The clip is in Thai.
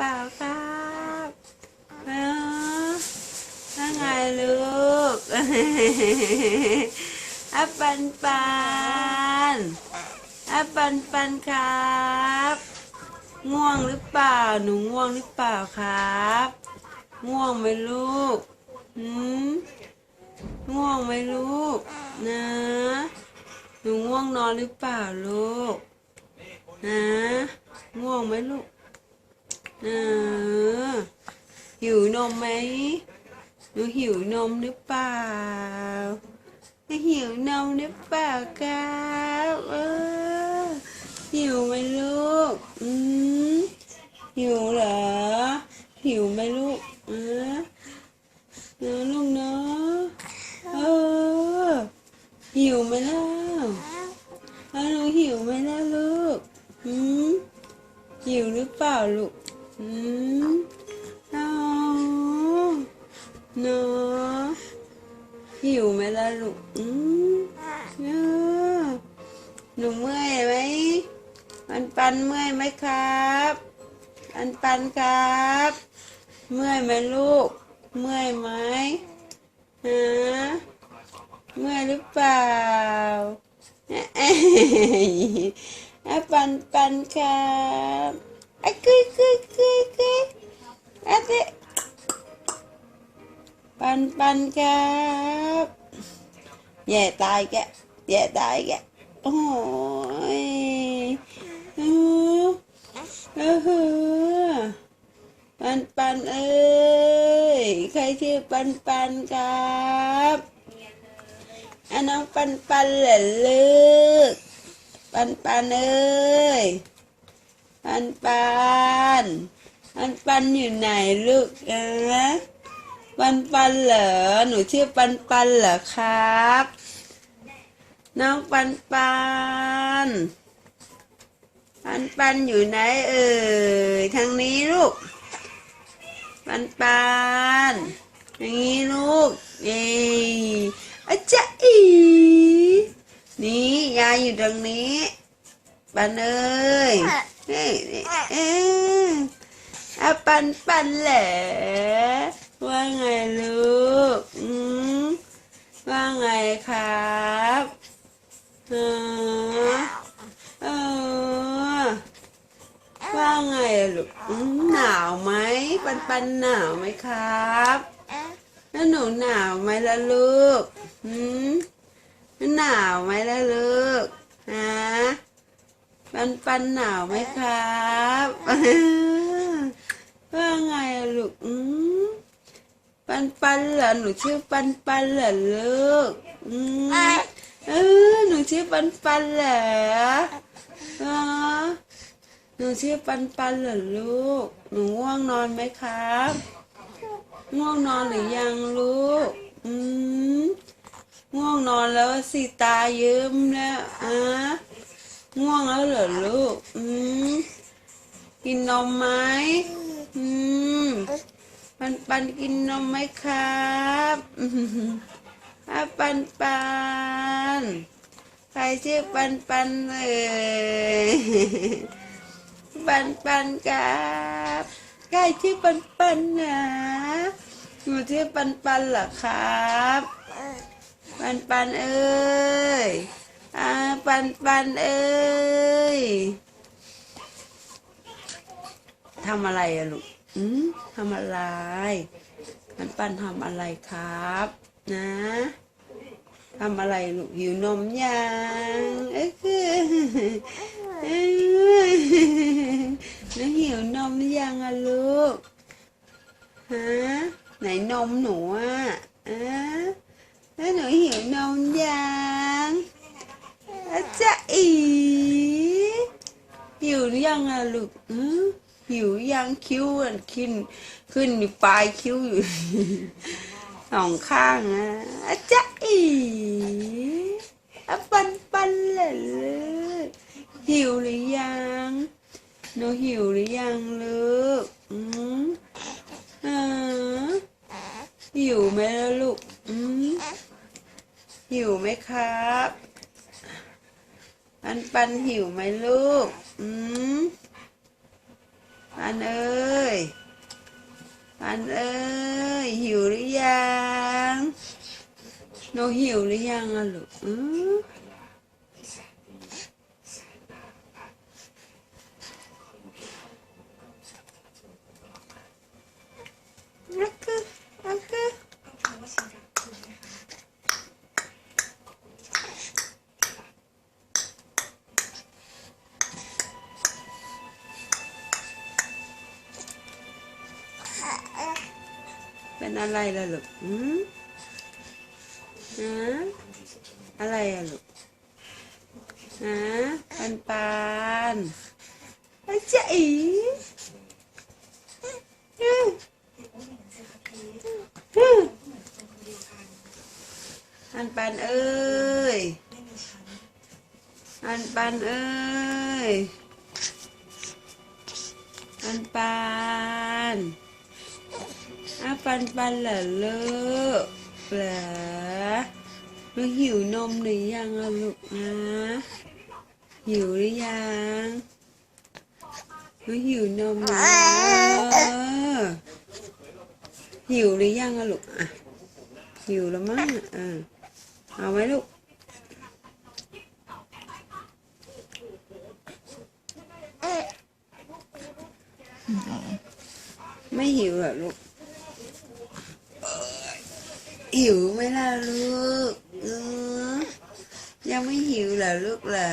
เปล่าครับเออว่าไงลูกอะปันปันอะปันปันครับ ง่วงหรือเปล่า หนูง่วงหรือเปล่าครับ ง่วงไหมลูกหืมง่วงไหมลูก นะ หนูง่วงนอนหรือเปล่าลูก นะง่วงไหมลูกนะหิวน มไหมหนูหิวนมหรือเปล่าหนูหิวนมหรือเปล่าครับเออหิวไหมลูกอืมหิวเหรอหิวไหมลูกเออเนอะลูกเนาะเออหิวไหมล่ะแล้วหนูหิวไหมล่ะลูกหืมหิวหรือเปล่าลูกหืม เนาะหิวไหมล่ะลูกอืมเนออหนูเมื่อยไหมปันปันเมื่อยไหมครับปันปันครับ เมื่อยไหมลูก เมื่อยไหมฮะเมื่อยหรือเปล่าอะปันปันครับอะกุยกุยกุยกุยอะเด ปันปันครับแย่ตายแกแย่ตายแกโอ้ยเออเออปันปันเอ้ยใครชื่อปันปันครับอันน้องปันปันเหรอลูกปันปันเอ้ยปันปันปันปันอยู่ไหนลูกเออ ปันปันเหรอหนูชื่อปันปันเหรอครับ น้องปันปันปันปันอยู่ไหนเอ่ยทางนี้ลูก ปันปันอย่างนี้ลูกเย้อาจารย์อีนี่ยายอยู่ตรงนี้ปันเอ้ยนี่นี่เอ้ยอาปันปันแหละ ว่าไงลูก อืมว่าไงครับเออเออว่าไงลูกอืมหนาวไหม ปันปันหนาวไหมครับแล้วหนูหนาวไหมล่ะลูกอืมหนาวไหมล่ะลูกฮะปันปันหนาวไหมครับว่าไงลูกอืม ปันปันเหรอหนูชื่อปันปันเหรอลูกอืมเออหนูชื่อปันปันเหรออ๋อหนูชื่อปันปันเหรอลูก หนูง่วงนอนไหมครับ ง่วงนอนหรือยังลูก อืมง่วงนอนแล้วสิตาเยิ้มแล้วอะง่วงแล้วเหรอลูก อืมกินนมไหมอืม ปันปันกินนมไหมครับอืมอะปันปันใครชื่อปันปันเอ่ยปันปันครับใครชื่อปันปันนะหนูชื่อปันปันเหรอครับปันปันเอ้ยอาปันปันเอ้ยทำอะไรอะลูก อืมทำอะไรปันปันทำอะไรครับ นะทำอะไรลูกหิวนมยังเอ้คือเอ้ยหนูหิวนมยังอะลูกฮะไหนนมหนูอะอะแล้วหนูหิวนมยังอาจารย์อีหิวยังอะลูกอือ หิวยังคิ้วอันขึ้น ขึ้นอยู่ปลายคิ้วอยู่สองข้างอะอาจารย์อีอะปันปันเลยเลยหิวหรือยังหนูหิวหรือยังลูกอืมอ่าหิวไหมล่ะลูกอืมหิวไหมครับ ปันปันหิวไหมลูก อืม อันเอ้ย อันเอ้ย หิวหรือยัง โนหิวหรือยังอะลูกอือ อะไรล่ะลูกอืมฮะอะไรอะลูกฮะปันปันอาจารย์อืมอืมอันปันเอ้ย อันปันเอ้ย อันปัน อาปันปันเหรอลูกเหรอหนูหิวนมหรือยังอะลูกนะ หิวหรือยังหนูหิวนมหรือยังเออหิวหรือยังอะลูกอะหิวแล้วมั้งอะเอาไว้ลูกไม่หิวเหรอลูก หิวไหมล่ะลูกยังไม่หิวเหรอลูกเหรอ